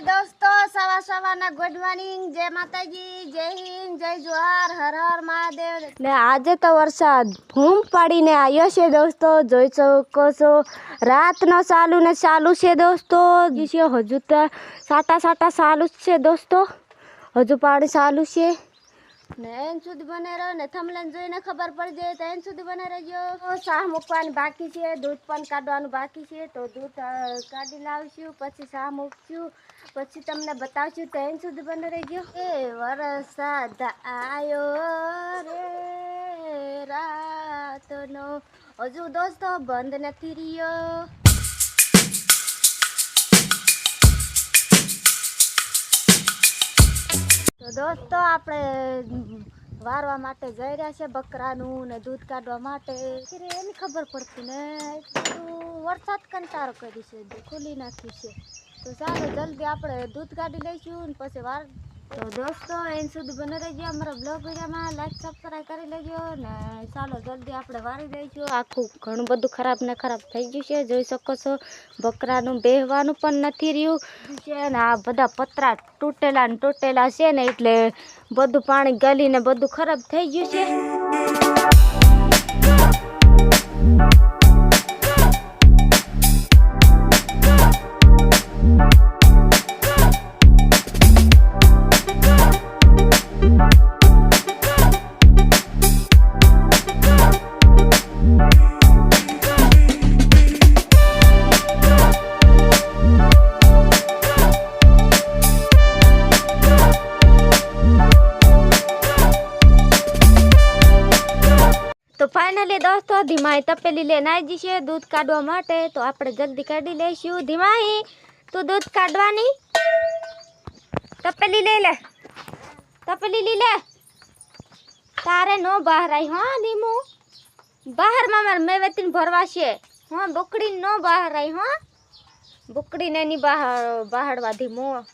દોસ્તો સવા સવારના ગુડ મોર્નિંગ. જય માતાજી, જય હિન્દ, જય જોહાર, હર હર મહાદેવ. ને આજે તો વરસાદ ભૂમ પાડીને આવ્યો છે દોસ્તો, જોઈ શકો છો. રાતનો ચાલુ ને ચાલુ છે દોસ્તો. હજુ તો સાટા સાટા ચાલુ જ છે દોસ્તો. હજુ પાણી ચાલુ છે. ને એન સુધી બને રહ્યો ને થમલેન જોઈને ખબર પડી જાય તો એન સુધી બને રહ્યો શાહ મૂકવાની બાકી છે, દૂધ પણ કાઢવાનું બાકી છે, તો દૂધ કાઢી લાવશું, પછી શાહ મૂકશું, પછી તમને બતાવશું તો એન સુધી બને ગયો એ વરસાદ આયો રે રાતનો. હજુ દોસ્તો બંધ નથી રહ્યો. તો દોસ્તો, આપણે વારવા માટે જઈ રહ્યા છે બકરાનું ને દૂધ કાઢવા માટે. એની ખબર પડતી ને એટલું વરસાદ કંટાળો કરી છે ખુલી નાખ્યું છે. તો ચાલો, જલ્દી આપણે દૂધ કાઢી લઈશું ને પછી વાર તો દોસ્તો, એન સુધી બને રહેજો અમારા બ્લોગ વિડીયોમાં. લાઈક સબસ્ક્રાઈબ કરી લેજો ને ચાલો જલ્દી આપણે વારી દઈશું. આખું ઘણું બધું ખરાબ ને ખરાબ થઈ ગયું છે. જોઈ શકો છો, બકરાનું બેહવાનું પણ નથી રહ્યું. છે ને આ બધા પતરા તૂટેલા ને તૂટેલા છે ને એટલે બધું પાણી ગલીને બધું ખરાબ થઈ ગયું છે. ધીમાઈ તપેલી લઈને આવી જશે દૂધ કાઢવા માટે, તો આપણે જલ્દી કાઢી લઈશું. ધીમાઈ, તું દૂધ કાઢવાની? તપેલી લઈ લે. તપેલી લઈ લે. તારે નો બહાર આવી હા, ધીમુ? બહારમાં મારે મેવેતીને ભરવા છે. હા બકડી નો બહાર આવી હા? બકડીને એની બહાર બહારવા ધીમો.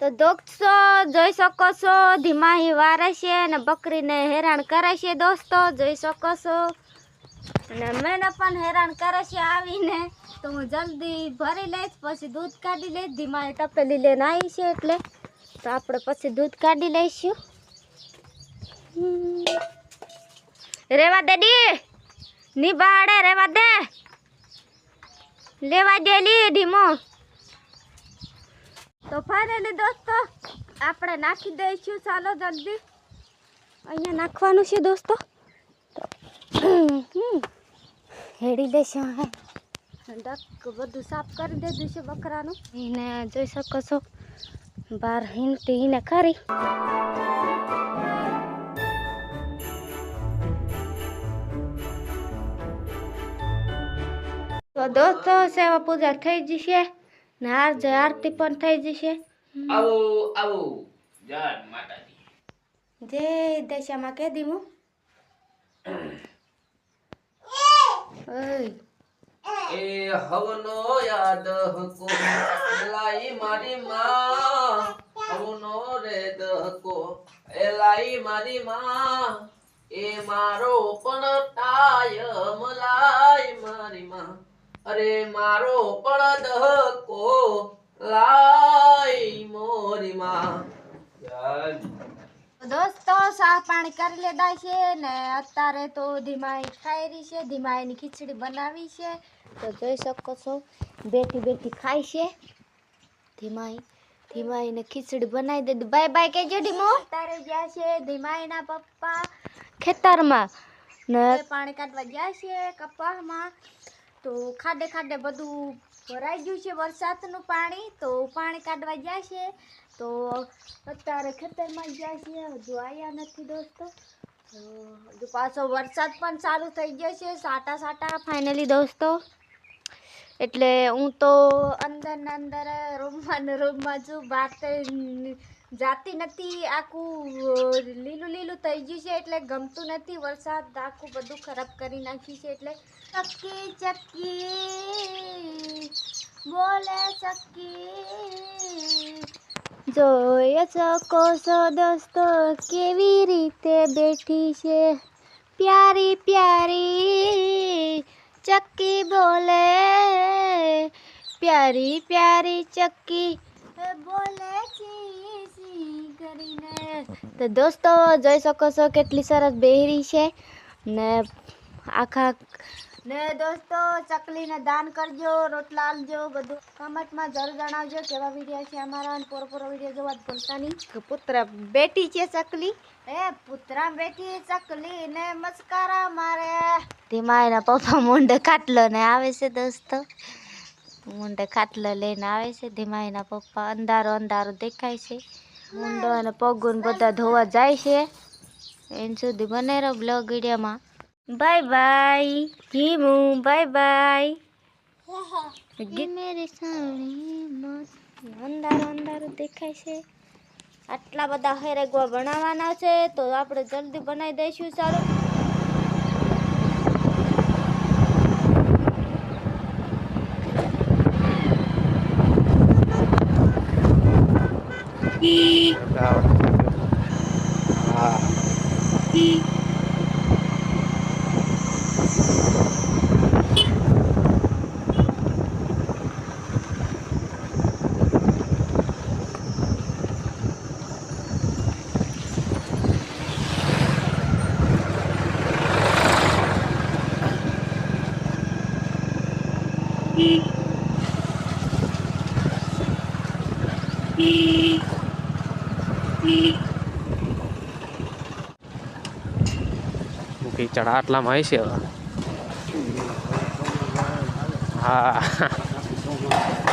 તો દોસ્તો જોઈ શકો છો, ધીમાહી વારે છે અને બકરીને હેરાન કરે છે દોસ્તો, જોઈ શકો છો. અને મને પણ હેરાન કરે છે આવીને. તો હું જલ્દી ભરી લઈશ, પછી દૂધ કાઢી લઈશ, ધીમાહી ટપેલી લઈને આવી છે એટલે. તો આપણે પછી દૂધ કાઢી લઈશું. રેવા દે ડી ની બાળે રેવા દે. લેવા દે લી, ધીમો. તો ફાઇનલી દોસ્તો આપણે નાખી દઈશું ચાલો જલ્દી. અહીંયા નાખવાનું છે દોસ્તો. હેડી દઈશું હે ડક બધું સાફ કરી દીધું છે બકરાનું. એને જોઈ શકો છો. બાર હિંટીને ખરી. તો દોસ્તો સેવા પૂજા થઈ જશે. ને આર આરતી પણ થઈ જશે. આવો આવો. જય માતાજી. જય દશામાં કે દીમુ. ઓય. એ હવનો યાદ હકો. લાઈ મારી માં. હવનો રે દહકો એ લાઈ મારી માં. એ મારો પણ તાય લાઈ મારી માં. અરે મારો પણ દહકો લાઈ મોરી માં દોસ્તો શાહ પાણી કરી લેતા છે ને અત્યારે તો ધીમાઈ ખાઈ રહી છે. ધીમાઈની ખીચડી બનાવી છે. તો જોઈ શકો છો બેઠી બેઠી ખાય છે. ધીમાઈ ધીમાઈને ખીચડી બનાવી દીધી. બાય બાય કહેજો ધીમો. અત્યારે ગયા છે ધીમાઈના પપ્પા. ખેતરમાં. ને પાણી કાઢવા ગયા છે કપાસમાં. તો ખાડે ખાડે બધું ભરાઈ ગયું છે વરસાદનું પાણી, તો પાણી કાઢવા જાય છે. તો અત્યારે ખેતરમાં જાય છે હજુ આવ્યા નથી દોસ્તો. હજુ પાછો વરસાદ પણ ચાલુ થઈ ગયો છે. સાટા સાટા, ફાઇનલી દોસ્તો. એટલે હું તો અંદર ને અંદર રૂમમાં ને રૂમમાં છું. બહાર તો જાતી નથી. આખું લીલું લીલું થઈ ગયું છે એટલે ગમતું નથી. વરસાદ આખું બધું ખરાબ કરી નાખ્યું છે એટલે ચક્કી ચક્કી, બોલે ચક્કી. જોઈ શકો છો દોસ્તો કેવી રીતે બેઠી છે? પ્યારી પ્યારી, ચક્કી બોલે પ્યારી પ્યારી ચક્કી. બોલે કરીને. તો દોસ્તો જોઈ શકો છો કેટલી સરસ બેહરી છે. ને આખા ને દોસ્તો ચકલીને દાન કરજો રોટલા આપજો બધું. કમેન્ટમાં જરૂર જણાવજો કેવા વીડિયો છે અમારા અને પૂરો પૂરો વીડિયો જોવા જ ભૂલતા નહીં. પુત્ર બેટી છે ચકલી? એ પુત્રા બેટી ચકલી ને મસ્કારા મારે. ધીમા એના પપ્પા મુંડે કાટલો ને આવે છે દોસ્તો. મુંડે ખાટલા લઈને આવે છે, ધીમા એના પપ્પા અંધારો અંધારો દેખાય છે. મુંડો અને પગુન બધા ધોવા જાય છે. એન સુધી બને રહો બ્લોગ વિડીયોમાં. બાય બાય, ધીમુ, બાય બાય. મેરે સામે અંધારો અંધારો દેખાય છે. આટલા બધા હેરેગવા બનાવવાના છે, તો આપણે જલ્દી બનાવી દઈશું સારું. Beep. Beep. કીચડ આટલામાં હશે હવે. હા.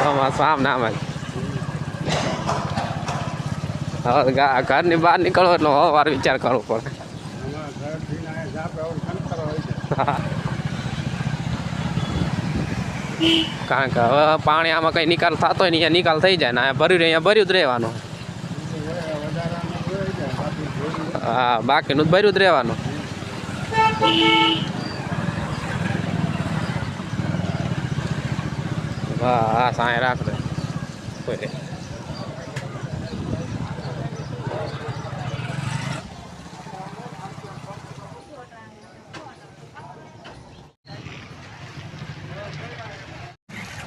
આમાં નામ ઘરની બહાર નીકળો એટલે વાર વિચાર કરવો પડે. કારણ કે હવે પાણી આમાં કઈ નિકાલ થતો હોય ને અહીંયા નિકાલ થઈ જાય ને, અહીંયા ભર્યું અહીંયા ભર્યું જ રહેવાનું. હા, બાકીનું જ ભર્યું જ રહેવાનું. હા સાંય રાખ દે કોઈ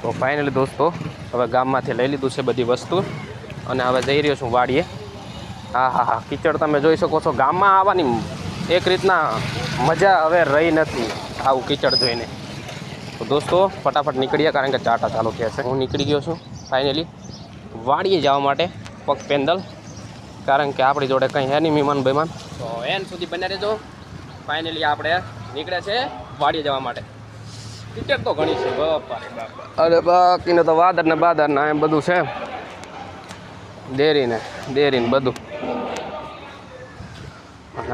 તો ફાઇનલી દોસ્તો, હવે ગામમાંથી લઈ લીધું છે બધી વસ્તુ અને હવે જઈ રહ્યો છું વાડીએ. હા હા હા. કિચડ તમે જોઈ શકો છો. ગામમાં આવવાની એક રીતના મજા હવે રહી નથી આવું કીચડ જોઈને. તો દોસ્તો, ફટાફટ નીકળીએ કારણ કે ચાટા ચાલુ થયા છે. હું નીકળી ગયો છું ફાઇનલી વાડીએ જવા માટે પગ પેન્ડલ કારણ કે આપણી જોડે કંઈ હે નહીં મહેમાન બેમાન. તો એન સુધી બન્યા રહેજો. ફાઇનલી આપણે નીકળ્યા છે વાડીએ જવા માટે. ટિકિટ તો ઘણી છે, બાપા અરે બાકીને તો વાદર ને બાદર ને એમ બધું છે. ડેરીને ડેરીને બધું.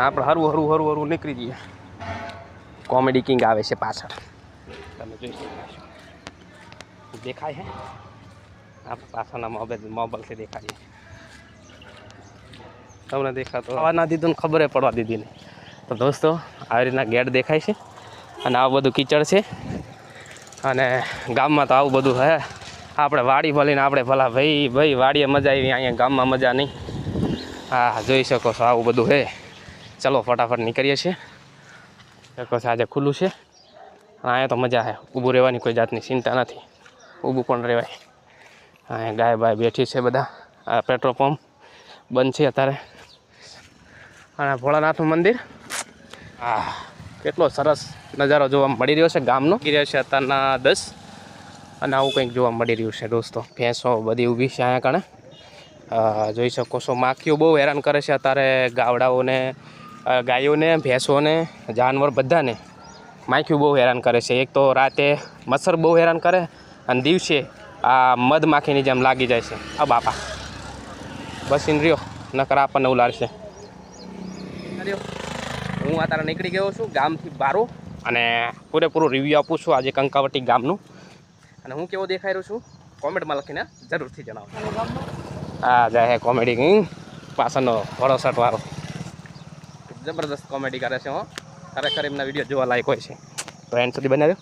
આપણે હરું હરું હરું હરું નીકળી જઈએ. કોમેડી કિંગ આવે છે પાછળ. તમે જોઈ શકો દેખાય હે? આપણે પાછળના મોબાઈલ, મોબાઈલથી દેખાડીએ તમને દેખાતો આવા ના દીધું ને ખબર પડવા દીધી ને. તો દોસ્તો, આવી રીતના ગેટ દેખાય છે અને આવું બધું કીચડ છે. અને ગામમાં તો આવું બધું હે. આપણે વાડી ભલીને આપણે ભલા ભાઈ ભાઈ વાડીએ મજા આવી, અહીંયા ગામમાં મજા નહીં. હા, જોઈ શકો છો આવું બધું હે. ચલો ફટાફટ નીકળીએ છીએ. આજે ખુલ્લું છે. અહીંયા તો મજા આવે. ઊભું રહેવાની કોઈ જાતની ચિંતા નથી. ઊભું પણ રહેવાય. અહીંયા ગાય બાય બેઠી છે બધા. આ પેટ્રોલ પંપ બંધ છે અત્યારે. અને ભોળાનાથનું મંદિર. હા. કેટલો સરસ નજારો જોવા મળી રહ્યો છે ગામનો. લાગી રહ્યો છે અત્યારના દસ. અને આવું કંઈક જોવા મળી રહ્યું છે દોસ્તો. ભેંસો બધી ઊભી છે અહીંયા કણે. જોઈ શકો છો. માખીઓ બહુ હેરાન કરે છે અત્યારે ગાવડાઓને. ગાયોને ભેંસોને જાનવર બધાને માખીઓ બહુ હેરાન કરે છે. એક તો રાતે મચ્છર બહુ હેરાન કરે અને દિવસે આ મધમાખીની જેમ લાગી જાય છે. આ બાપા. બસ ઇન્દ્રિયો રહ્યો નકર આપણને ઉલાડશે રહ્યો. હું અત્યારે નીકળી ગયો છું ગામથી બારો. અને પૂરેપૂરું રિવ્યૂ આપું છું આજે કંકાવટી ગામનું. અને હું કેવો દેખાઈ રહ્યો છું? કોમેન્ટમાં લખીને જરૂરથી જણાવો. હા જાય હે કોમેડી પાછળનો ઘોડો શર્ટવાળો જબરદસ્ત કોમેડી કરે છે, હો. ખરેખર એમના વીડિયો જોવા લાયક હોય છે. તો એન્ડ સુધી બનાવ્યો?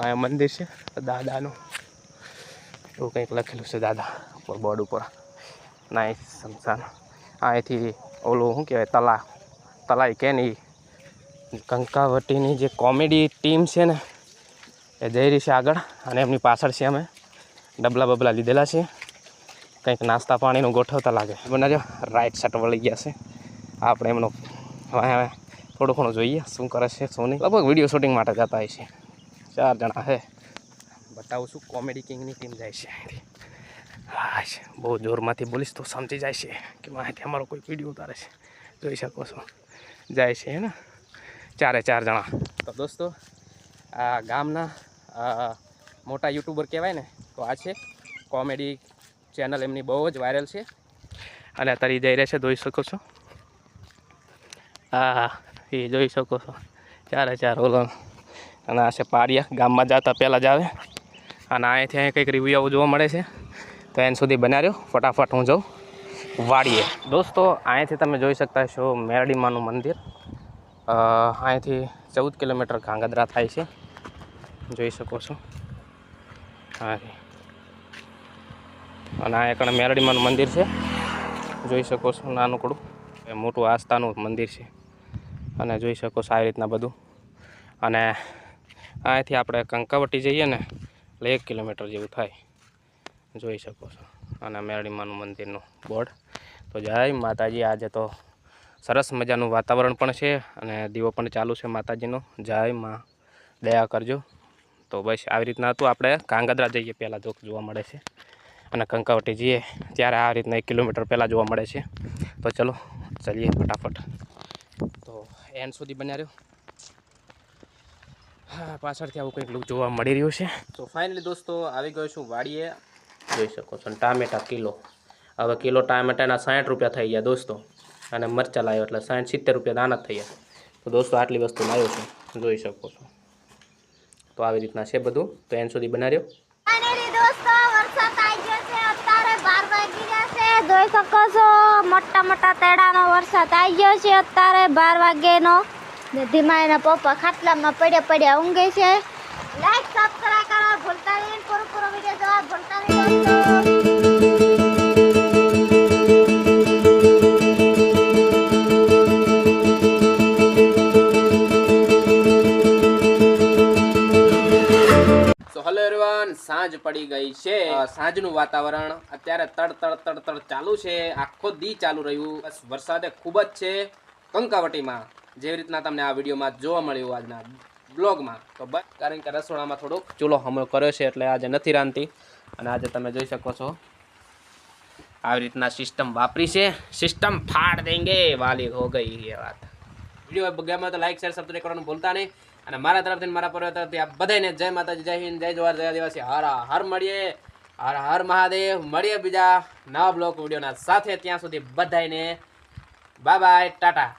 આ મંદિર છે દાદાનું. એવું કંઈક લખેલું છે, દાદા, ઉપર, બોર્ડ ઉપર. નાઈ સમસાન અહીંથી ઓલું શું કહેવાય, તલા, તલાઈ કે નહીં? કંકાવટીની જે કોમેડી ટીમ છે ને, એ જઈ રહી છે આગળ, અને એમની પાછળ છે અમે. ડબલા બબલા લીધેલા છે. કંઈક નાસ્તા પાણીનું ગોઠવતા લાગે. બનાજો રાઈટ સાઈડ વળી ગયા છે. આપણે એમનો વાંહે હવે, થોડું ઘણું જોઈએ શું કરે છે, શું નહીં. લગભગ વીડિયો શૂટિંગ માટે જતા હોય છે. ચાર જણા છે. બતાવું છું કોમેડી કિંગની ટીમ જાય છે અહીંથી. બહુ જોરમાંથી બોલીશ તો સમજી જાય છે કે માહિતી અમારો કોઈ વીડિયો ઉતારે છે. જોઈ શકો છો. જાય છે ને ચારે ચાર જણા. તો દોસ્તો, આ ગામના મોટા યુટ્યુબર કહેવાય ને, તો આ છે કોમેડી ચેનલ એમની બહુ જ વાયરલ છે. અને અત્યારે જઈ રહ્યા છે, જોઈ શકો છો. હા, એ જોઈ શકો છો. ચારે ચાર ઓલો. અને આ છે પાડિયા, ગામમાં જતા પહેલાં જ આવે. અને અહીંયાથી અહીં કંઈક રિવ્યુ જોવા મળે છે. તો એન સુધી બનાવ્યો ફટાફટ હું જાઉં. વાડીએ. દોસ્તો અહીંયાથી તમે જોઈ શકતા છો મેરડીમાનું મંદિર. અહીંયાથી ચૌદ કિલોમીટર કાંગદરા થાય છે. જોઈ શકો છો. હા અને આ એકણે મેરડીમાનું મંદિર છે. જોઈ શકો છો નાનકડું. એ મોટું આસ્થાનું મંદિર છે. અને જોઈ શકો છો આવી રીતના બધું. અને અહીંથી આપણે કંકાવટી જઈએ ને, એટલે એક કિલોમીટર જેવું થાય. જોઈ શકો છો. અને મેરડીમાનું મંદિરનું બોર્ડ. તો જય માતાજી, આજે તો સરસ મજાનું વાતાવરણ પણ છે અને દીવો પણ ચાલુ છે માતાજીનો. જય માં, દયા કરજો. તો બસ આવી રીતના હતું. આપણે કાંગદરા જઈએ, પહેલાં જોક જોવા મળે છે. અને કંકાવટી જઈએ, ત્યારે આ રીતના એક કિલોમીટર પહેલાં જોવા મળે છે. તો ચલો, ચલીએ ફટાફટ. એન્ડ સુધી બન્યા રહ્યો. પાછળથી આવું કંઈક લુક જોવા મળી રહ્યું છે. તો ફાઇનલી દોસ્તો, આવી ગયો છું વાડીએ. જોઈ શકો છો, ટામેટા કિલો. હવે કિલો ટામેટાના સાઠ રૂપિયા થઈ ગયા દોસ્તો. અને મરચાં લાવ્યો એટલે સાઠ સિત્તેર રૂપિયા દાના થઈ ગયા તો દોસ્તો, આટલી વસ્તુ લાવ્યો છું. જોઈ શકો છો. તો આવી રીતના છે બધું. તો એન સુધી બનાવ્યો ફાઇનલી દોસ્તો વરસાદ આવી ગયો છે અત્યારે બાર વાગી ગયા છે જોઈ શકો છો, મોટા મોટા તેડાનો વરસાદ આવી ગયો છે અત્યારે બાર વાગ્યાનો. ને ધીમા એના પપ્પા ખાટલામાં પડ્યા પડ્યા ઊંઘે છે. લાઈક સબસ્ક્રાઈબ કરવા ભૂલતા નહીં. પૂરો પૂરો વીડિયો જોવા ભૂલતા નહીં સાંજ પડી ગઈ છે સાંજનું વાતાવરણ. અત્યારે તડ તડ તડ તડ ચાલુ છે. આખો દી ચાલુ રહ્યું. બસ વરસાદે ખૂબ જ છે. કંકાવટીમાં જેવી રીતના તમને આ વિડીયોમાં જોવા મળ્યું આજના બ્લોગમાં. તો બસ, કારણ કે રસોડામાં થોડોક ચૂલો હમો કર્યો છે એટલે આજે નથી રાંધતી. અને આજે તમે જોઈ શકો છો, આવી રીતના સિસ્ટમ વાપરી છે. સિસ્ટમ ફાડ દેંગે, વાલી હો ગઈ એ વાત. વીડિયો ગમે તો લાઈક શેર સબસ્ક્રાઈબ કરવાનું ભૂલતા નહીં. અને મારા તરફથી મારા પરિવાર તરફથી આ બધાને જય માતાજી, જય હિન્દ, જય જવાહર, જય આદિવાસી. હર હર મળીએ. હર હર મહાદેવ, મળીએ બીજા નવા બ્લોક વિડીયોના સાથે. ત્યાં સુધી બધાને બાય બાય ટાટા.